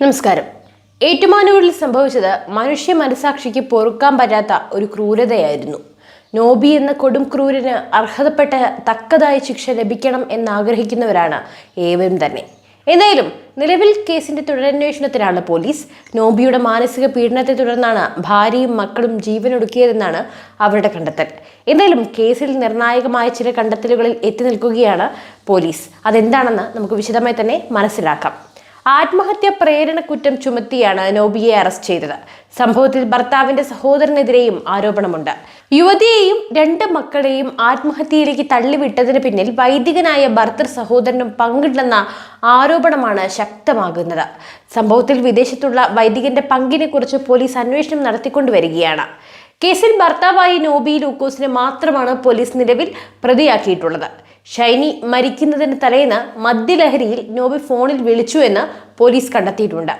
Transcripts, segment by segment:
നമസ്കാരം. ഏറ്റുമാനൂരിൽ സംഭവിച്ചത് മനുഷ്യ മനസാക്ഷിക്ക് പൊറുക്കാൻ പറ്റാത്ത ഒരു ക്രൂരതയായിരുന്നു. നോബി എന്ന കൊടും ക്രൂരന് അർഹതപ്പെട്ട തക്കതായ ശിക്ഷ ലഭിക്കണം എന്നാഗ്രഹിക്കുന്നവരാണ് ഏവരും തന്നെ. എന്തായാലും നിലവിൽ കേസിന്റെ തുടരന്വേഷണത്തിലാണ് പോലീസ്. നോബിയുടെ മാനസിക പീഡനത്തെ തുടർന്നാണ് ഭാര്യയും മക്കളും ജീവനൊടുക്കിയതെന്നാണ് അവരുടെ കണ്ടെത്തൽ. എന്തായാലും കേസിൽ നിർണായകമായ ചില കണ്ടെത്തലുകളിൽ എത്തി നിൽക്കുകയാണ് പോലീസ്. അതെന്താണെന്ന് നമുക്ക് വിശദമായി തന്നെ മനസ്സിലാക്കാം. ആത്മഹത്യ പ്രേരണ കുറ്റം ചുമത്തിയാണ് നോബിയെ അറസ്റ്റ് ചെയ്തത്. സംഭവത്തിൽ ഭർത്താവിന്റെ സഹോദരനെതിരെയും ആരോപണമുണ്ട്. യുവതിയെയും രണ്ട് മക്കളെയും ആത്മഹത്യയിലേക്ക് തള്ളിവിട്ടതിന് പിന്നിൽ വൈദികനായ ഭർത്തർ സഹോദരനും പങ്കില്ലെന്ന ആരോപണമാണ് ശക്തമാകുന്നത്. സംഭവത്തിൽ വിദേശത്തുള്ള വൈദികന്റെ പങ്കിനെ കുറിച്ച് പോലീസ് അന്വേഷണം നടത്തിക്കൊണ്ടുവരികയാണ്. കേസിൽ ഭർത്താവായ നോബി ലൂക്കോസിനെ മാത്രമാണ് പോലീസ് നിലവിൽ പ്രതിയാക്കിയിട്ടുള്ളത്. ഷൈനി മരിക്കുന്നതിന് തലേന്ന് മദ്യലഹരിയിൽ നോബി ഫോണിൽ വിളിച്ചു എന്ന് പോലീസ് കണ്ടെത്തിയിട്ടുണ്ട്.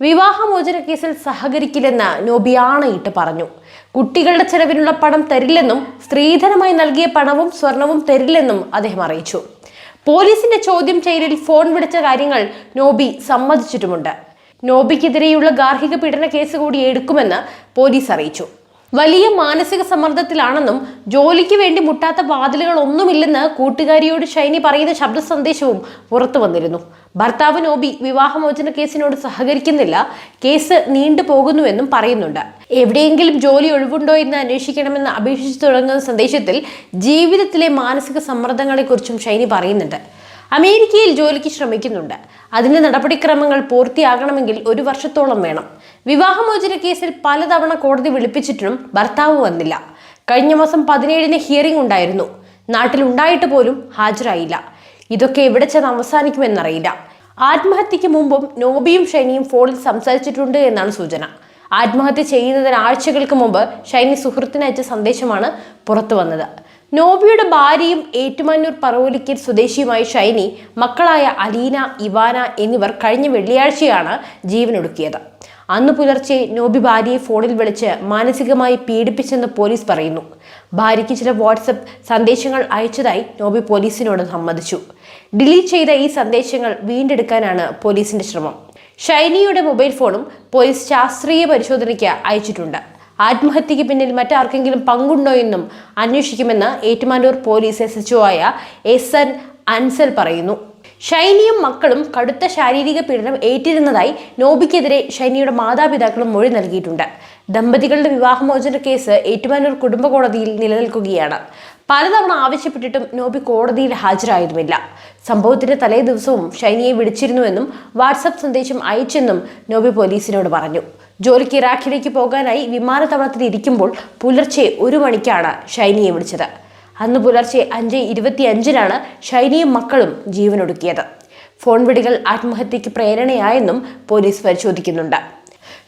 വിവാഹമോചന കേസിൽ സഹകരിക്കില്ലെന്ന് നോബി ആണയിട്ട് പറഞ്ഞു. കുട്ടികളുടെ ചെലവിനുള്ള പണം തരില്ലെന്നും സ്ത്രീധനമായി നൽകിയ പണവും സ്വർണവും തരില്ലെന്നും അദ്ദേഹം അറിയിച്ചു. പോലീസിന്റെ ചോദ്യം ചെയ്യലിൽ ഫോൺ വിളിച്ച കാര്യങ്ങൾ നോബി സമ്മതിച്ചിട്ടുമുണ്ട്. നോബിക്കെതിരെയുള്ള ഗാർഹിക പീഡന കേസ് കൂടി എടുക്കുമെന്ന് പോലീസ് അറിയിച്ചു. വലിയ മാനസിക സമ്മർദ്ദത്തിലാണെന്നും ജോലിക്ക് വേണ്ടി മുട്ടാത്ത വാതിലുകൾ ഒന്നുമില്ലെന്ന് കൂട്ടുകാരിയോട് ഷൈനി പറയുന്ന ശബ്ദ സന്ദേശവും പുറത്തു വന്നിരുന്നു. ഭർത്താവ് നോബി വിവാഹമോചന കേസിനോട് സഹകരിക്കുന്നില്ല. കേസ് നീണ്ടു പോകുന്നുവെന്നും പറയുന്നുണ്ട്. എവിടെയെങ്കിലും ജോലി ഒഴിവുണ്ടോ എന്ന് അന്വേഷിക്കണമെന്ന് അപേക്ഷിച്ചു തുടങ്ങുന്ന സന്ദേശത്തിൽ ജീവിതത്തിലെ മാനസിക സമ്മർദ്ദങ്ങളെക്കുറിച്ചും ഷൈനി പറയുന്നുണ്ട്. അമേരിക്കയിൽ ജോലിക്ക് ശ്രമിക്കുന്നുണ്ട്. അതിന്റെ നടപടിക്രമങ്ങൾ പൂർത്തിയാകണമെങ്കിൽ ഒരു വർഷത്തോളം വേണം. വിവാഹമോചന കേസിൽ പലതവണ കോടതി വിളിപ്പിച്ചിട്ടും ഭർത്താവ് വന്നില്ല. കഴിഞ്ഞ മാസം പതിനേഴിന് ഹിയറിംഗ് ഉണ്ടായിരുന്നു. നാട്ടിൽ ഉണ്ടായിട്ട് പോലും ഹാജരായില്ല. ഇതൊക്കെ എവിടെ ചെന്ന് അവസാനിക്കുമെന്നറിയില്ല. ആത്മഹത്യക്ക് മുമ്പും നോബിയും ഷൈനിയും ഫോണിൽ സംസാരിച്ചിട്ടുണ്ട് എന്നാണ് സൂചന. ആത്മഹത്യ ചെയ്യുന്നതിന് ആഴ്ചകൾക്ക് മുമ്പ് ഷൈനി സുഹൃത്തിനയച്ച സന്ദേശമാണ് പുറത്തു വന്നത്. നോബിയുടെ ഭാര്യയും ഏറ്റുമാനൂർ പറവൂലിക്കൽ സ്വദേശിയുമായ ഷൈനി മക്കളായ അലീന ഇവാന എന്നിവർ കഴിഞ്ഞ വെള്ളിയാഴ്ചയാണ് ജീവനൊടുക്കിയത്. അന്ന് പുലർച്ചെ നോബി ഭാര്യയെ ഫോണിൽ വിളിച്ച് മാനസികമായി പീഡിപ്പിച്ചെന്ന് പോലീസ് പറയുന്നു. ഭാര്യയ്ക്ക് ചില വാട്സപ്പ് സന്ദേശങ്ങൾ അയച്ചതായി നോബി പോലീസിനോട് സമ്മതിച്ചു. ഡിലീറ്റ് ചെയ്ത ഈ സന്ദേശങ്ങൾ വീണ്ടെടുക്കാനാണ് പോലീസിന്റെ ശ്രമം. ഷൈനിയുടെ മൊബൈൽ ഫോണും പോലീസ് ശാസ്ത്രീയ പരിശോധനയ്ക്ക് അയച്ചിട്ടുണ്ട്. ആത്മഹത്യക്ക് പിന്നിൽ മറ്റാർക്കെങ്കിലും പങ്കുണ്ടോ എന്നും അന്വേഷിക്കുമെന്ന് ഏറ്റുമാനൂർ പോലീസ് എസ് എച്ച് ആയ എസ് എൻ അൻസൽ പറയുന്നു. ഷൈനിയും മക്കളും കടുത്ത ശാരീരിക പീഡനം ഏറ്റിരുന്നതായി നോബിക്കെതിരെ ഷൈനിയുടെ മാതാപിതാക്കളും മൊഴി നൽകിയിട്ടുണ്ട്. ദമ്പതികളുടെ വിവാഹമോചന കേസ് ഏറ്റുമാനൂർ കുടുംബ കോടതിയിൽ നിലനിൽക്കുകയാണ്. പലതവണ ആവശ്യപ്പെട്ടിട്ടും നോബി കോടതിയിൽ ഹാജരായിരുന്നില്ല. സംഭവത്തിന്റെ തലേ ദിവസവും ഷൈനിയെ വിളിച്ചിരുന്നുവെന്നും വാട്സപ്പ് സന്ദേശം അയച്ചെന്നും നോബി പോലീസിനോട് പറഞ്ഞു. ജോലിക്ക് ഇറാഖിലേക്ക് പോകാനായി വിമാനത്താവളത്തിൽ ഇരിക്കുമ്പോൾ പുലർച്ചെ ഒരു മണിക്കാണ് ഷൈനിയെ വിളിച്ചത്. അന്ന് പുലർച്ചെ അഞ്ച് ഇരുപത്തി അഞ്ചിനാണ് ഷൈനിയും മക്കളും ജീവനൊടുക്കിയത്. ഫോൺ വിടികൾ ആത്മഹത്യക്ക് പ്രേരണയായെന്നും പോലീസ് പരിശോധിക്കുന്നുണ്ട്.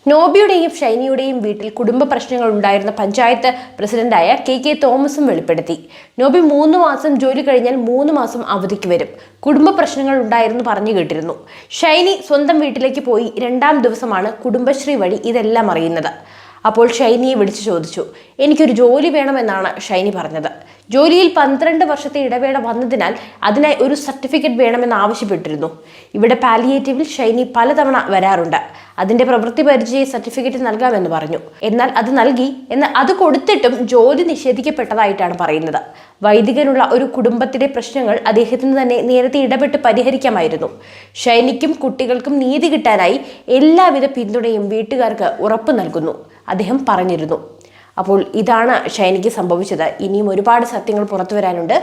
നോബിയുടെയും ഷൈനിയുടെയും വീട്ടിൽ കുടുംബ പ്രശ്നങ്ങൾ ഉണ്ടായിരുന്ന പഞ്ചായത്ത് പ്രസിഡന്റായ കെ കെ തോമസും വെളിപ്പെടുത്തി. നോബി മൂന്ന് മാസം ജോലി കഴിഞ്ഞാൽ മൂന്ന് മാസം അവധിക്ക് വരും. കുടുംബ പ്രശ്നങ്ങൾ ഉണ്ടായിരുന്നു പറഞ്ഞു കേട്ടിരുന്നു. ഷൈനി സ്വന്തം വീട്ടിലേക്ക് പോയി രണ്ടാം ദിവസമാണ് കുടുംബശ്രീ വഴി ഇതെല്ലാം അറിയുന്നത്. അപ്പോൾ ഷൈനിയെ വിളിച്ചു ചോദിച്ചു എനിക്കൊരു ജോലി വേണമെന്നാണ് ഷൈനി പറഞ്ഞത്. ജോലിയിൽ പന്ത്രണ്ട് വർഷത്തെ ഇടവേള വന്നതിനാൽ അതിനായി ഒരു സർട്ടിഫിക്കറ്റ് വേണമെന്ന് ആവശ്യപ്പെട്ടിരുന്നു. ഇവിടെ പാലിയേറ്റീവിൽ ഷൈനി പലതവണ വരാറുണ്ട്. അതിന്റെ പ്രവൃത്തി പരിചയ സർട്ടിഫിക്കറ്റ് നൽകാമെന്ന് പറഞ്ഞു. എന്നാൽ അത് നൽകി എന്നാൽ അത് കൊടുത്തിട്ടും ജോലി നിഷേധിക്കപ്പെട്ടതായിട്ടാണ് പറയുന്നത്. വൈദികനുള്ള ഒരു കുടുംബത്തിലെ പ്രശ്നങ്ങൾ അദ്ദേഹത്തിന് തന്നെ നേരത്തെ ഇടപെട്ട് പരിഹരിക്കാമായിരുന്നു. ഷൈനിക്കും കുട്ടികൾക്കും നീതി കിട്ടാനായി എല്ലാവിധ പിന്തുണയും വീട്ടുകാർക്ക് ഉറപ്പു നൽകുന്നു. അദ്ദേഹം പറഞ്ഞിരുന്നു. അപ്പോൾ ഇതാണ് ഷൈനിക്ക് സംഭവിച്ചത്. ഇനിയും ഒരുപാട് സത്യങ്ങൾ പുറത്തു വരാനുണ്ട്.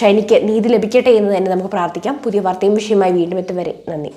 ഷൈനിക്ക് നീതി ലഭിക്കട്ടെ എന്ന് തന്നെ നമുക്ക് പ്രാർത്ഥിക്കാം. പുതിയ വാർത്തയും വിഷയമായി വീണ്ടും എത്തും വരെ. നന്ദി.